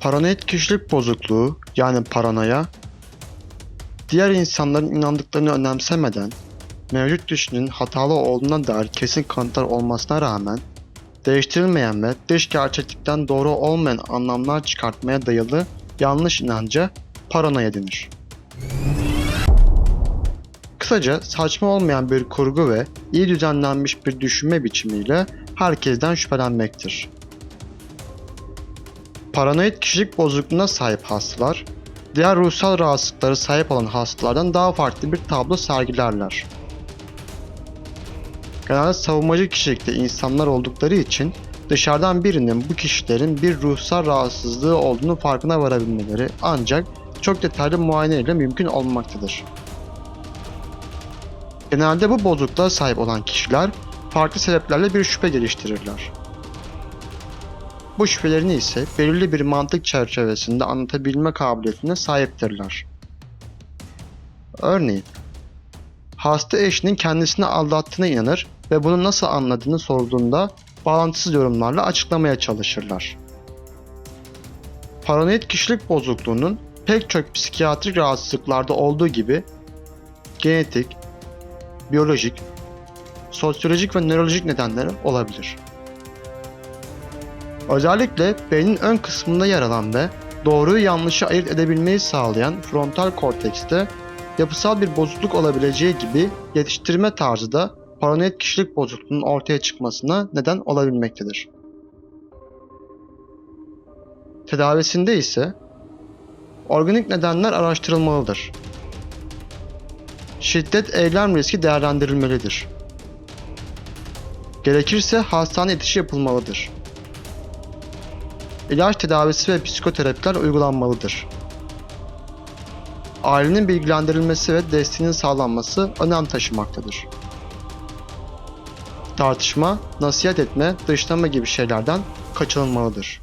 Paranoid kişilik bozukluğu yani paranoya, diğer insanların inandıklarını önemsemeden mevcut düşünün hatalı olduğuna dair kesin kanıtlar olmasına rağmen değiştirilmeyen ve dış gerçeklikten doğru olmayan anlamlar çıkartmaya dayalı yanlış inanca paranoya denir. Kısaca saçma olmayan bir kurgu ve iyi düzenlenmiş bir düşünme biçimiyle herkesten şüphelenmektir. Paranoid kişilik bozukluğuna sahip hastalar, diğer ruhsal rahatsızlıkları sahip olan hastalardan daha farklı bir tablo sergilerler. Genelde savunmacı kişilikte insanlar oldukları için dışarıdan birinin bu kişilerin bir ruhsal rahatsızlığı olduğunu farkına varabilmeleri ancak çok detaylı muayene ile mümkün olmaktadır. Genelde bu bozukluğa sahip olan kişiler farklı sebeplerle bir şüphe geliştirirler. Bu şüphelerini ise belirli bir mantık çerçevesinde anlatabilme kabiliyetine sahiptirler. Örneğin, hasta eşinin kendisini aldattığına inanır ve bunu nasıl anladığını sorduğunda bağlantısız yorumlarla açıklamaya çalışırlar. Paranoid kişilik bozukluğunun pek çok psikiyatrik rahatsızlıklarda olduğu gibi genetik, biyolojik, sosyolojik ve nörolojik nedenleri olabilir. Özellikle beynin ön kısmında yer alan ve doğruyu yanlışı ayırt edebilmeyi sağlayan frontal kortekste yapısal bir bozukluk olabileceği gibi yetiştirme tarzı da paranoid kişilik bozukluğunun ortaya çıkmasına neden olabilmektedir. Tedavisinde ise organik nedenler araştırılmalıdır. Şiddet eylem riski değerlendirilmelidir. Gerekirse hastane yetişi yapılmalıdır. İlaç tedavisi ve psikoterapiler uygulanmalıdır. Ailenin bilgilendirilmesi ve desteğinin sağlanması önem taşımaktadır. Tartışma, nasihat etme, dışlama gibi şeylerden kaçınılmalıdır.